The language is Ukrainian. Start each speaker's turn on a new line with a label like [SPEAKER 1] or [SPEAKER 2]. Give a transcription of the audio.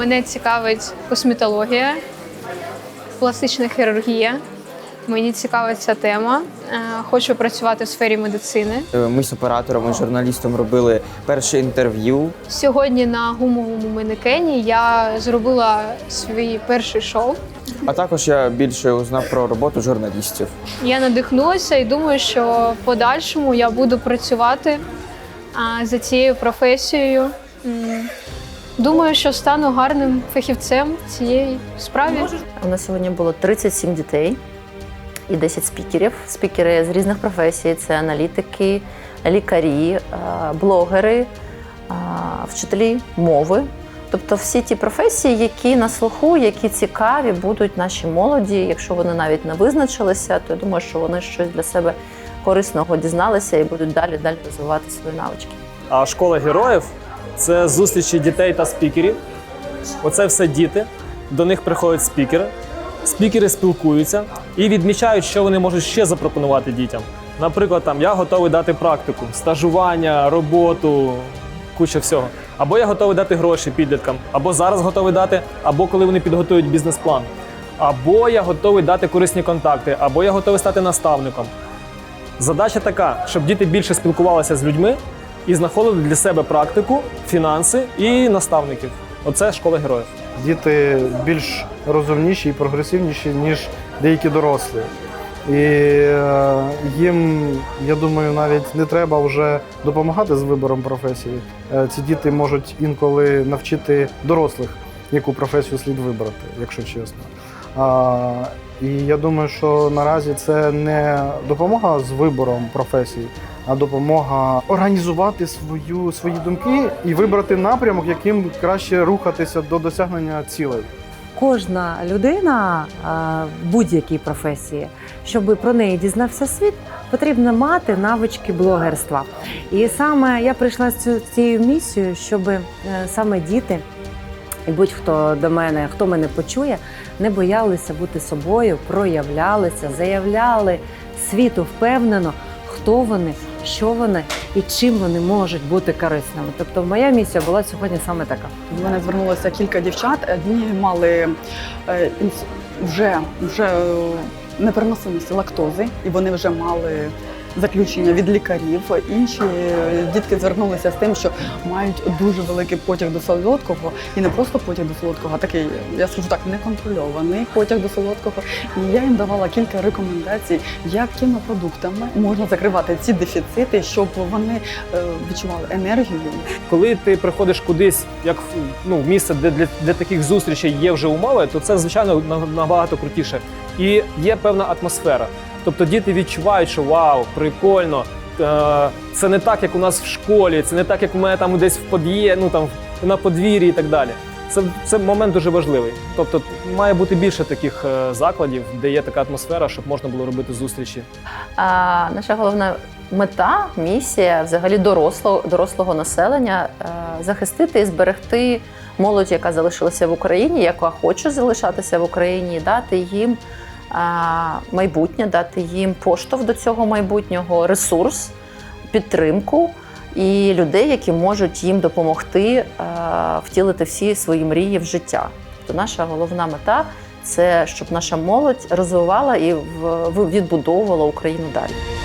[SPEAKER 1] Мене цікавить косметологія, пластична хірургія. Мені цікава ця тема. Е, Хочу працювати в сфері медицини.
[SPEAKER 2] Е, Ми з оператором і журналістом робили перше інтерв'ю.
[SPEAKER 1] Сьогодні на гумовому манекені я зробила свій перший шоу.
[SPEAKER 2] А також я більше узнав про роботу журналістів.
[SPEAKER 1] Я надихнулася і думаю, що в подальшому я буду працювати за цією професією. Думаю, що стану гарним фахівцем цієї справі.
[SPEAKER 3] У нас сьогодні було 37 дітей і 10 спікерів. Спікери з різних професій: це аналітики, лікарі, е, блогери, е, вчителі мови. Тобто всі ті професії, які на слуху, які цікаві будуть нашій молоді. Якщо вони навіть не визначилися, то я думаю, що вони щось для себе корисного дізналися і будуть далі далі розвивати свої навички.
[SPEAKER 4] А школа героїв це зустрічі дітей та спікерів. Оце все діти. До них приходять спікери. Спікери спілкуються і відмічають, що вони можуть ще запропонувати дітям. Наприклад, там я готовий дати практику, стажування, роботу, куча всього. Або я готовий дати гроші підліткам, або зараз готовий дати, або коли вони підготують бізнес-план. Або я готовий дати корисні контакти, або я готовий стати наставником. Задача така, щоб діти більше спілкувалися з людьми і знаходили для себе практику, фінанси і наставників. Оце школа героїв.
[SPEAKER 5] діти більш розумніші і прогресивніші, ніж деякі дорослі. І е, їм, я думаю, навіть не треба вже допомагати з вибором професії. Е, Ці діти можуть інколи навчити дорослих, яку професію слід вибрати, якщо чесно. І я думаю, що наразі це не допомога з вибором професії, допомога організувати свою, свої думки і вибрати напрямок, яким краще рухатися до досягнення цілей.
[SPEAKER 6] кожна людина а, будь-якій професії, щоб про неї дізнався світ, потрібно мати навички блогерства. І саме я прийшла з цією місією, щоб е, саме діти. І будь-хто до мене, хто мене почує, не боялися бути собою, проявлялися, заявляли світу впевнено, хто вони, що вони і чим вони можуть бути корисними. Тобто, моя місія була сьогодні саме така.
[SPEAKER 7] До мене звернулося кілька дівчат. Одні мали е, вже, вже е, непереносимості лактози, і вони вже мали заключення від лікарів. Інші дітки звернулися з тим, що мають дуже великий потяг до солодкого, і не просто потяг до солодкого, а такий, я скажу так, неконтрольований потяг до солодкого. І я їм давала кілька рекомендацій, якими продуктами можна закривати ці дефіцити, щоб вони е, відчували енергію,
[SPEAKER 4] Коли ти приходиш кудись, як ну, місце, де для, для таких зустрічей є вже умови, то це звичайно набагато крутіше. І є певна атмосфера. Тобто діти відчувають, що вау, прикольно. е, Це не так, як у нас в школі, це не так, як у мене там десь в под'є, ну там на подвір'ї і так далі. Це, це момент дуже важливий. Тобто має бути більше таких е, закладів, де є така атмосфера, щоб можна було робити зустрічі.
[SPEAKER 3] А наша головна мета, місія взагалі дорослого, дорослого населення е, захистити і зберегти молодь, яка залишилася в Україні, яка хоче залишатися в Україні, дати їм майбутнє, дати їм поштовх до цього майбутнього, ресурс, підтримку. І людей, які можуть їм допомогти е, втілити всі свої мрії в життя. Тобто наша головна мета це щоб наша молодь розвивала і відбудовувала Україну далі.